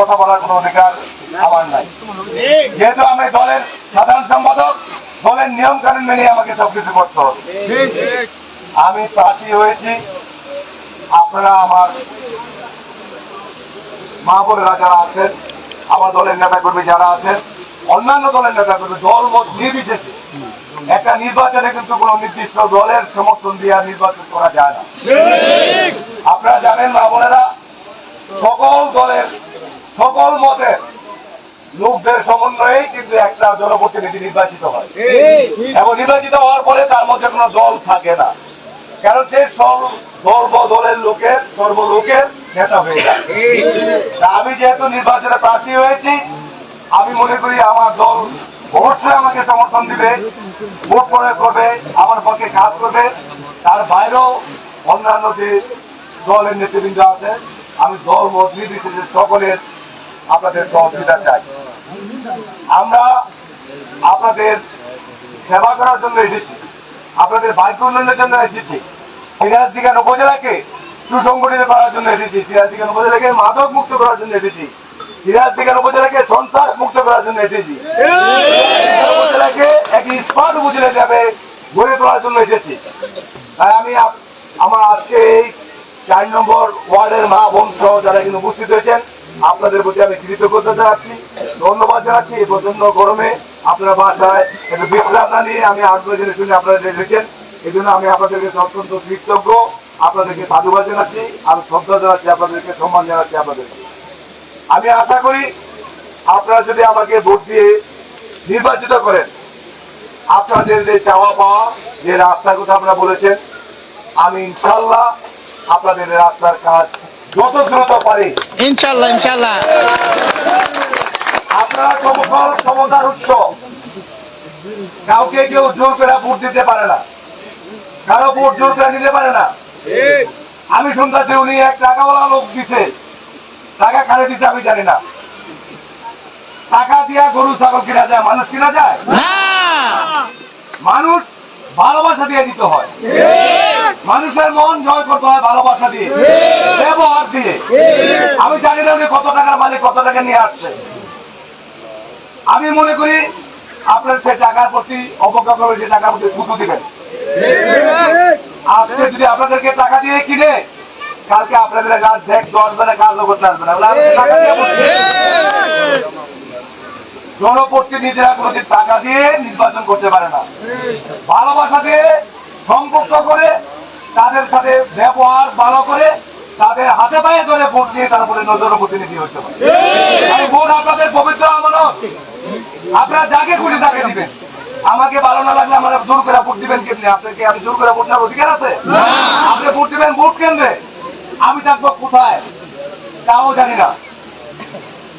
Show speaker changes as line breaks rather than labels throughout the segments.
কথা বলার কোনো অধিকার আমার নাই। যেহেতু আমি দলের সাধারণ সম্পাদক, দলের নিয়ম কানুন মেনে আমাকে সবকিছু করতে হবে। আমি প্রার্থী হয়েছি। আপনারা আমার মা বোনেরা যারা আছেন, আমার দলের নেতা কর্মী যারা আছেন, অন্যান্য দলের নেতা কর্মী দল নির্বিশেষে। একটা নির্বাচনে কিন্তু কোন নির্দিষ্ট দলের সমর্থন দিয়ে নির্বাচন করা যায় না। আপনারা জানেন, মা বোনেরা লোকদের সমন্বয়ে কিন্তু একটা জনপ্রতিনিধি নির্বাচিত হয়। এবং নির্বাচিত হওয়ার পরে তার মধ্যে কোনো দল থাকে না। কারণ সে সর্ব দলের লোকের সর্ব লোকের নেতা হয়ে যায়। আমি যেহেতু নির্বাচনে প্রার্থী হয়েছি আমি মনে করি আমার দল অবশ্যই আমাকে সমর্থন দিবে ভোট প্রয়োগ করবে আমার পক্ষে কাজ করবে। তার বাইরেও অন্যান্য যে দলের নেতৃবৃন্দ আছে আমি দল মত নির্বিশেষে সকলের আপনাদের সহযোগিতা চাই। আমরা আপনাদের সেবা করার জন্য এসেছি। আপনাদের বাইক উন্নয়নের জন্য এসেছি। সিরাজদিগান উপজেলাকে সুসংগঠিত করার জন্য এসেছি। সিরাজদিগান উপজেলাকে মাদক মুক্ত করার জন্য এসেছি। সিরাজদিগান উপজেলাকে সন্ত্রাস মুক্ত করার জন্য এসেছি। উপজেলাকে একটি স্মার্ট উপজেলা হিসাবে গড়ে তোলার জন্য এসেছি। তাই আমি আমার আজকে এই চার নম্বর ওয়ার্ডের মা সহ যারা এখানে উপস্থিত হয়েছেন আপনাদের প্রতি আমি কৃতজ্ঞতা জানাচ্ছি, ধন্যবাদ জানাচ্ছি এই প্রচণ্ড গরমে আপনারা বাসায় একটু বিশ্রাম না নিয়ে আমি আগ্রহ জেনে শুনে আপনারা রেখেছেন। এই জন্য আমি আপনাদেরকে অত্যন্ত কৃতজ্ঞ, আপনাদেরকে সাধুবাদ জানাচ্ছি আর শ্রদ্ধা জানাচ্ছি, আপনাদেরকে সম্মান জানাচ্ছি আপনাদেরকে। আমি আশা করি আপনারা যদি আমাকে ভোট দিয়ে নির্বাচিত করেন, আপনাদের যে চাওয়া পাওয়া, যে রাস্তার কথা আপনারা বলেছেন, আমি ইনশাল্লাহ আপনাদের রাস্তার কাজ যত দ্রুত পারি?
ইনশাল্লাহ ইনশাল্লাহ।
আপনারা সমকল সমতার উৎস। কাউকে কেউ জোর করে ভোট দিতে পারে না। কারও ভোট জোর করে নিতে পারে না। আমি শুনতেছি উনি এক টাকাওয়ালা লোক দিছে। টাকা কারে দিছে আমি জানি না। টাকা দিয়া গরু ছাগল কিনা যায় মানুষ কিনা যায়? মানুষ ভালোবাসা দিয়ে দিতে হয়। মানুষের মন জয় করতে হয় ভালোবাসা দিয়ে। ব্যবহার দিয়ে। আমি জানি না উনি কত টাকার মালিক কত টাকা নিয়ে আসছে। আমি মনে করি আপনার সে টাকার প্রতি অবজ্ঞা করবে সে টাকার প্রতি থুতু দিবেন। আজকে যদি আপনাদেরকে টাকা দিয়ে কিনে কালকে আপনাদের কাজ দেখ আসবে না কাজও করতে আসবে না টাকা দিয়ে জনপ্রতিনিধিরা কোনোদিন টাকা দিয়ে নির্বাচন করতে পারে না। ভালোবাসা দিয়ে সংযুক্ত করে তাদের সাথে ব্যবহার ভালো করে তাদের হাতে পায়ে ধরে ভোট নিয়ে তারপরে জনপ্রতিনিধি হতে পারে ভোট আপনাদের পবিত্র আমানত। আপনারা যাকে খুশি তাকে দিবেন। আমাকে ভালো না লাগলে আমার জোর করে ভোট দিবেন কেমনি? আপনাকে আমি জোর করে ভোট নেওয়ার অধিকার আছে? আপনি ভোট দিবেন ভোট কেন্দ্রে আমি থাকব কোথায়? তাও জানি না।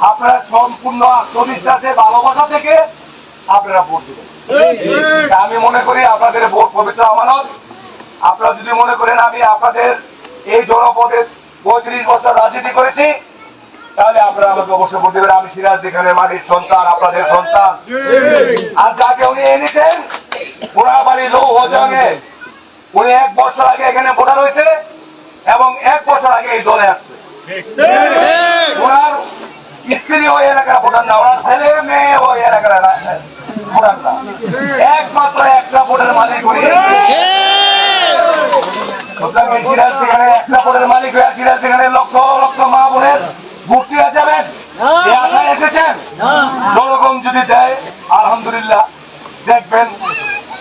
আপনারা সম্পূর্ণ আত্মবিশ্বাসে ভালোবাসা থেকে আপনারা ভোট দিবেন। আমি মনে করি আপনাদের ভোট পবিত্র আমানত। আপনারা যদি মনে করেন আমি আপনাদের এই জনপদে পঁয়ত্রিশ বছর রাজনীতি করেছি, তাহলে আপনারা আমাকে অবশ্যই ভোট দেবেন। আমি সিরাজ দিখানের মাটির সন্তান, আপনাদের সন্তান। আর যাকে উনি এনেছেন পোড়াবাড়ি লো হজঙ্গে উনি এক বছর আগে এখানে ভোটার হয়েছে এবং এক বছর আগে এই দলে আসছে। একমাত্র একটা ভোটের মালিক সুতরাং এই সিরাজ সেখানে একটা ভোটের মালিক হয়ে সিরাজ সেখানে লক্ষ লক্ষ মা বোনের ভোট যাবেন এসেছেন? জনগণ যদি দেয় আলহামদুলিল্লাহ দেখবেন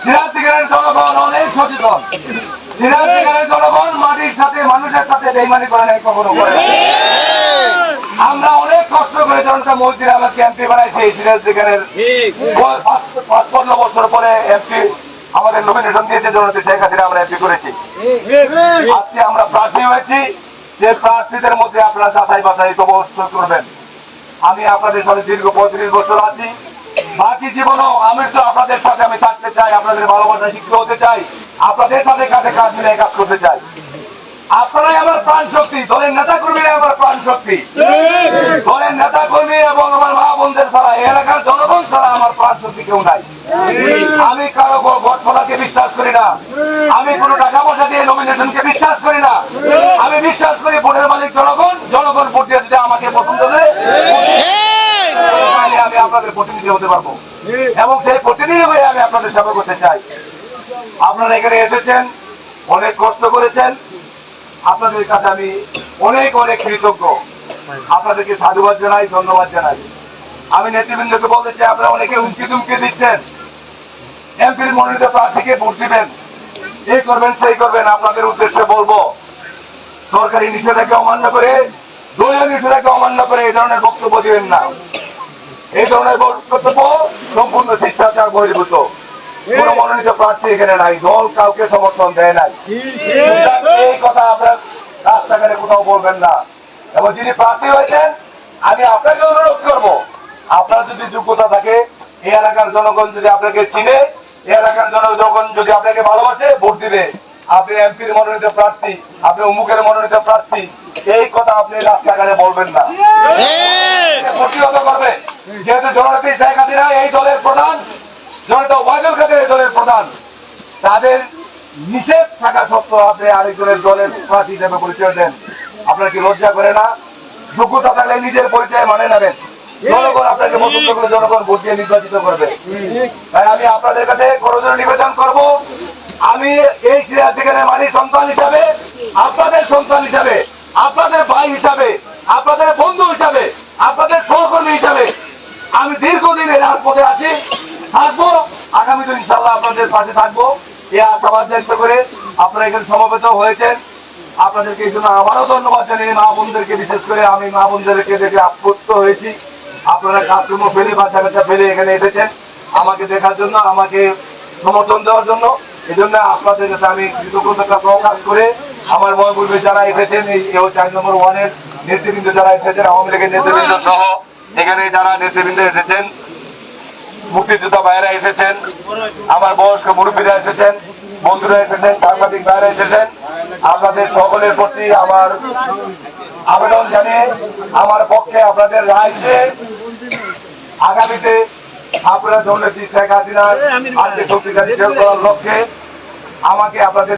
সিরাজ সেখানের জনগণ অনেক সচেতন। সিরাজ সেখানের জনগণ মাটির সাথে মানুষের সাথে বেইমানি করে নাই কখনো করে আমরা অনেক কষ্ট করে জনতা মসজিদ আমাকে এমপি বানাইছে সিরাজ বছর পরে এমপি আমাদের নমিনেশন দিয়েছে জনতা শেখ হাসিনা আমরা এমপি করেছি। আজকে আমরা প্রার্থী হয়েছি যে প্রার্থীদের মধ্যে আপনারা যাচাই বাছাই তো অবশ্যই করবেন। আমি আপনাদের সাথে দীর্ঘ পঁয়ত্রিশ বছর আছি। বাকি জীবনও আমি তো আপনাদের সাথে আমি থাকতে চাই আপনাদের ভালোবাসা শিখতে হতে চাই আপনাদের সাথে কাছে কাজ মিলে কাজ করতে চাই। আপনারাই আমার প্রাণ শক্তি দলের নেতা কর্মীরাই আমার প্রাণ শক্তি। দলের নেতা কর্মী এবং আমার মা বোনদের ছাড়া এলাকার জনগণ ছাড়া আমার প্রাণ শক্তি কেউ নাই। আমি কারও গঠফলাকে বিশ্বাস করি না। আমি কোনো টাকা পয়সা দিয়ে নমিনেশনকে বিশ্বাস করি না। আমি বিশ্বাস করি ভোটের মালিক জনগণ জনগণ ভোট দিয়ে যদি আমাকে পছন্দ করে ভোট আপনাদের প্রতিনিধি হতে পারব। এবং সেই প্রতিনিধি হয়ে আমি আপনাদের সেবা করতে চাই। আপনারা এখানে এসেছেন, অনেক কষ্ট করেছেন। আপনাদের কাছে আমি অনেক অনেক কৃতজ্ঞ। আপনাদেরকে সাধুবাদ জানাই, ধন্যবাদ জানাই। আমি নেতৃবৃন্দকে বলতে চাই, আপনারা অনেকে উমকি দুমকি দিচ্ছেন। এমপির মনোনীত প্রার্থীকে ভোট দিবেন। এই করবেন, সেই করবেন, আপনাদের উদ্দেশ্যে বলব, সরকারি নিষেধাজ্ঞা অমান্য করে, দলীয় নিষেধাজ্ঞা অমান্য করে এই ধরনের বক্তব্য দিবেন না। এই ধরনের বক্তব্য সম্পূর্ণ শিষ্টাচার বহির্ভূত। কোন মনোনীত প্রার্থী এখানে নাই, দল কাউকে সমর্থন দেয় নাই। এই কথা আপনার রাস্তাঘাটে কোথাও বলবেন না। এবং যিনি প্রার্থী হয়েছেন, আমি আপনাকে অনুরোধ করব, আপনার যদি যোগ্যতা থাকে, এই এলাকার জনগণ যদি আপনাকে চিনে এই এলাকার জনগণ যদি আপনাকে ভালোবাসে ভোট দিবে। আপনি এমপির মনোনীত প্রার্থী আপনি অমুকের মনোনীত প্রার্থী এই কথা আপনি রাস্তাঘাটে বলবেন না। প্রতিহত করবে। যেহেতু জননেত্রী শেখ হাসিনা এই দলের প্রধান জনতা ওয়াইদুল কাদের এই দলের প্রধান। তাদের নিষেধ থাকা সত্ত্বেও আপনি আরেকজনের দলের প্রার্থী হিসেবে পরিচয় দেন। আপনার কি লজ্জা করে না? যোগ্যতা থাকলে নিজের পরিচয় মানে নেবেন। জনগণ আপনাকে পছন্দ করে জনগণ ভোট দিয়ে নির্বাচিত করবে। তাই আমি আপনাদের কাছে করজোর নিবেদন করব। আমি এই দিকের মানি সন্তান হিসাবে আপনাদের সন্তান হিসাবে আপনাদের ভাই হিসাবে আপনাদের বন্ধু হিসাবে আপনাদের সহকর্মী হিসাবে আমি দীর্ঘদিন এই রাজপথে আছি থাকব আগামী দিন ইনশাল্লাহ আপনাদের পাশে থাকব। এ আশাবাদ ব্যক্ত করে আপনারা এখানে সমবেত হয়েছেন। আপনাদেরকে এই জন্য আবারও ধন্যবাদ জানিয়ে মা বোনদেরকে বিশেষ করে আমি মা বোনদেরকে দেখে আপ্লুত হয়েছি। আপনারা কাজকর্ম ফেলে বাচ্চা কাচ্চা ফেলে এখানে এসেছেন আমাকে দেখার জন্য, আমাকে সমর্থন দেওয়ার জন্য। এই জন্য আপনাদের কাছে আমি কৃতজ্ঞতা প্রকাশ করে আমার মহাপূর্বে যারা এসেছেন, এই চার নম্বর ওয়ানের নেতৃবৃন্দ যারা এসেছেন, আওয়ামী লীগের নেতৃবৃন্দ সহ এখানে যারা নেতৃবৃন্দ এসেছেন, মুক্তিযোদ্ধা ভাইয়েরা এসেছেন, আমার বয়স্ক মুরব্বীরা এসেছেন, বন্ধুরা এসেছেন, সাংবাদিক ভাইয়েরা এসেছেন। আপনাদের সকলের প্রতি আমার আবেদন জানিয়ে আমার পক্ষে আপনাদের রায় আগামীতে আপনারা জননেত্রী শেখ হাসিনার আর্থিক শক্তিশালী করার লক্ষ্যে আমাকে আপনাদের